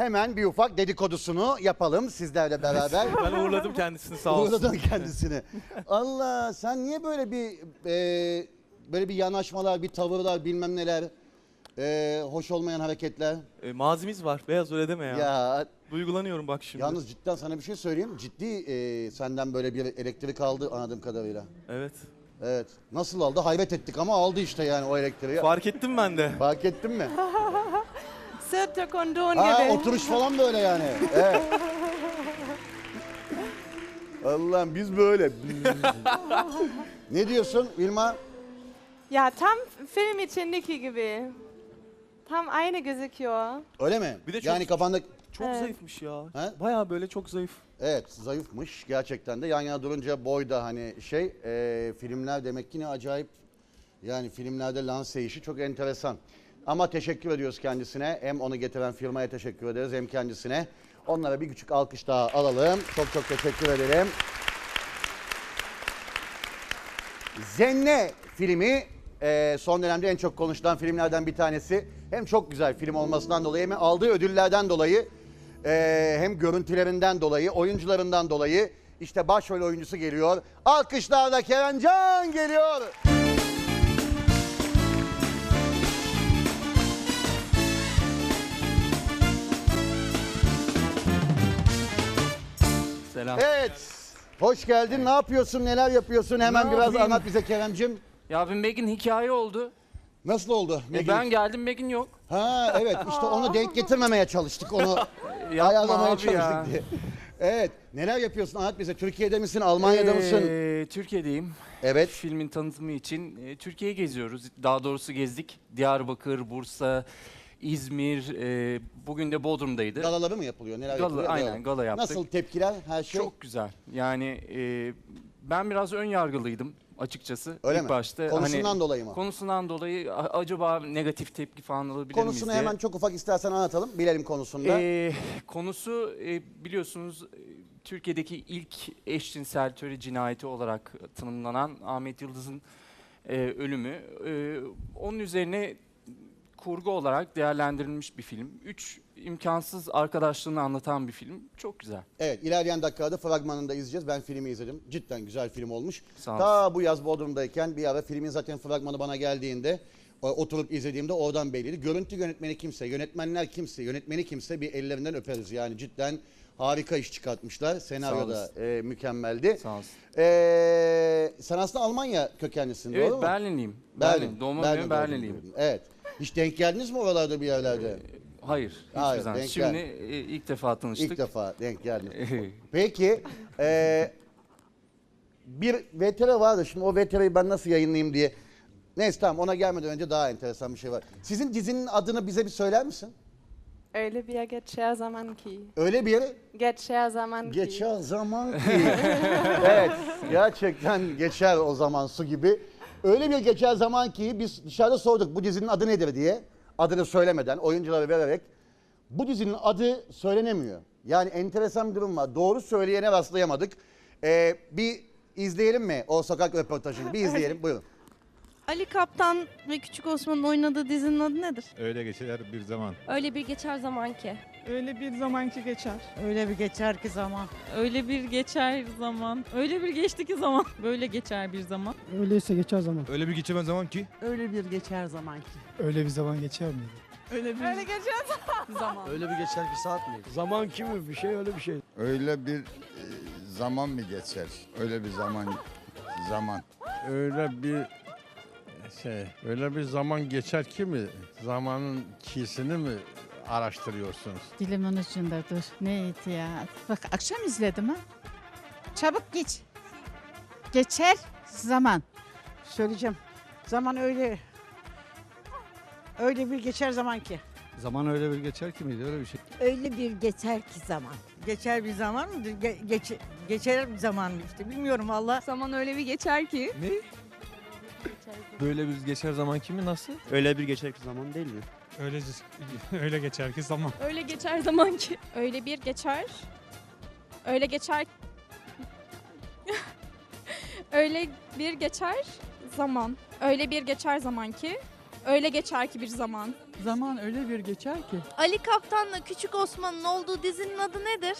hemen bir ufak dedikodusunu yapalım sizlerle beraber. Ben uğurladım kendisini sağ olsun. Uğurladın kendisini. Allah sen niye böyle bir e, böyle bir yanaşmalar, bir tavırlar, bilmem neler, e, hoş olmayan hareketler. E, mazimiz var. Beyaz öyle deme ya. Ya Duygulanıyorum bak şimdi. yalnız cidden sana bir şey söyleyeyim. Ciddi e, senden böyle bir elektrik aldı anladığım kadarıyla. Evet. Evet. Nasıl aldı? Hayret ettik ama aldı işte yani o elektriği. Fark ettim ben de. Fark ettin mi? Sırtı kondon Ha gibi. oturuş falan böyle yani. Evet. Allah'ım biz böyle. ne diyorsun Vilma? Ya tam film içindeki gibi. Tam aynı gözüküyor. Öyle mi? Bir de çok- yani kafanda Çok Evet. zayıfmış ya. He? Baya böyle çok zayıf. evet zayıfmış gerçekten de yan yana durunca boy da hani şey e, filmler demek ki ne acayip yani filmlerde lanse işi çok enteresan. Ama teşekkür ediyoruz kendisine. Hem onu getiren firmaya teşekkür ederiz hem kendisine. Onlara bir küçük alkış daha alalım. Çok çok teşekkür ederim. Zenne filmi e, son dönemde en çok konuşulan filmlerden bir tanesi. Hem çok güzel film olmasından dolayı hem aldığı ödüllerden dolayı e, hem görüntülerinden dolayı, oyuncularından dolayı işte başrol oyuncusu geliyor. Alkışlarla Kerem Can geliyor. Selam. Evet. Hoş geldin. Ne yapıyorsun? Neler yapıyorsun? Hemen Ne biraz yapayım? anlat bize Keremcim. Ya bir Meg'in hikaye oldu. Nasıl oldu? E, ben geldim Meg'in yok. Ha evet işte onu denk getirmemeye çalıştık. Onu Yapma ayarlamaya abi ya. çalıştık diye. Evet. Neler yapıyorsun? Anlat bize. Türkiye'de misin? Almanya'da mısın? Ee, Türkiye'deyim. Evet. Filmin tanıtımı için e, Türkiye'yi geziyoruz. Daha doğrusu gezdik. Diyarbakır, Bursa, İzmir. e, bugün de Bodrum'daydı. Galaları mı yapılıyor? Neler Gala, yapılıyor? aynen gala yaptık. Nasıl tepkiler? Her şey? Çok güzel. Yani e, ben biraz ön yargılıydım açıkçası. Öyle ilk mi? başta. Konusundan Hani, dolayı mı? Konusundan dolayı a- acaba negatif tepki falan alabilir miyiz Konusunu diye. hemen çok ufak istersen anlatalım. Bilelim konusunda. Ee, konusu e, biliyorsunuz e, Türkiye'deki ilk eşcinsel töre cinayeti olarak tanımlanan Ahmet Yıldız'ın e, ölümü. E, onun üzerine kurgu olarak değerlendirilmiş bir film. Üç imkansız arkadaşlığını anlatan bir film. Çok güzel. Evet ilerleyen dakikalarda fragmanını da izleyeceğiz. Ben filmi izledim. Cidden güzel film olmuş. Sağ Ta bu yaz Bodrum'dayken bir ara filmin zaten fragmanı bana geldiğinde o- oturup izlediğimde oradan belliydi. Görüntü yönetmeni kimse, yönetmenler kimse, yönetmeni kimse bir ellerinden öperiz. Yani cidden harika iş çıkartmışlar. Senaryo da olasın. e, mükemmeldi. Sağ olsun. E, sen aslında Almanya kökenlisin Evet doğru mu? Berlinliyim. Berlin. Doğma büyüme doğdun, Berlinliyim. büyüdün. Evet. Hiç denk geldiniz mi oralarda bir yerlerde? Hayır. Hayır, Hiçbir zaman. denk Şimdi gel- e, ilk defa tanıştık. İlk defa denk geldiniz. Peki e, bir VTR vardı şimdi o VTR'yi ben nasıl yayınlayayım diye. Neyse tamam ona gelmeden önce daha enteresan bir şey var. Sizin dizinin adını bize bir söyler misin? Öyle bir geçer zaman ki. Öyle bir yere Geçer zaman ki. geçer zaman ki. evet gerçekten geçer o zaman su gibi. Öyle bir geçer zaman ki biz dışarıda sorduk bu dizinin adı nedir diye. Adını söylemeden oyuncuları vererek. Bu dizinin adı söylenemiyor. Yani enteresan bir durum var. Doğru söyleyene rastlayamadık. Ee, bir izleyelim mi o sokak röportajını? Bir izleyelim buyurun. Ali Kaptan ve Küçük Osman'ın oynadığı dizinin adı nedir? Öyle geçer bir zaman. Öyle bir geçer zaman ki. Öyle bir zamanki geçer. Öyle bir geçer ki zaman. Öyle bir geçer zaman. Öyle bir geçti ki zaman. Böyle geçer bir zaman. Öyleyse geçer zaman. Öyle bir geçemez zaman ki. Öyle bir geçer zaman ki. Öyle bir zaman geçer miydi? Öyle bir Öyle geçer zaman. Öyle bir geçer ki saat miydi? Zaman kimi bir şey öyle bir şey. Öyle bir e, zaman mı geçer? Öyle bir zaman zaman. Öyle bir şey, öyle bir zaman geçer ki mi? Zamanın kisini mi araştırıyorsunuz? Dilimin ucunda dur. Neydi ya? Bak akşam izledim ha. Çabuk geç. Geçer zaman. Söyleyeceğim. Zaman öyle öyle bir geçer zaman ki. Zaman öyle bir geçer ki miydi öyle bir şey. Öyle bir geçer ki zaman. Geçer bir zaman mı? Ge- geç, geçer bir zaman mı işte bilmiyorum valla. Zaman öyle bir geçer ki. Ne? Böyle bir geçer zaman kimi nasıl? Öyle bir geçer zaman değil mi? Öyle öyle geçer ki zaman. Öyle geçer zaman ki. Öyle bir geçer. Öyle geçer. Öyle bir geçer zaman. Öyle bir geçer zaman ki. Öyle geçer ki bir zaman. Zaman öyle bir geçer ki. Ali Kaptan'la Küçük Osman'ın olduğu dizinin adı nedir?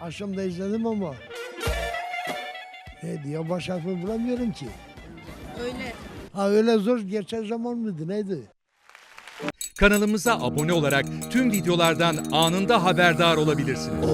Akşam da izledim ama. Ne diyor baş harfi bulamıyorum ki. Öyle. Ha öyle zor gerçek zaman mıydı neydi? Kanalımıza abone olarak tüm videolardan anında haberdar olabilirsiniz.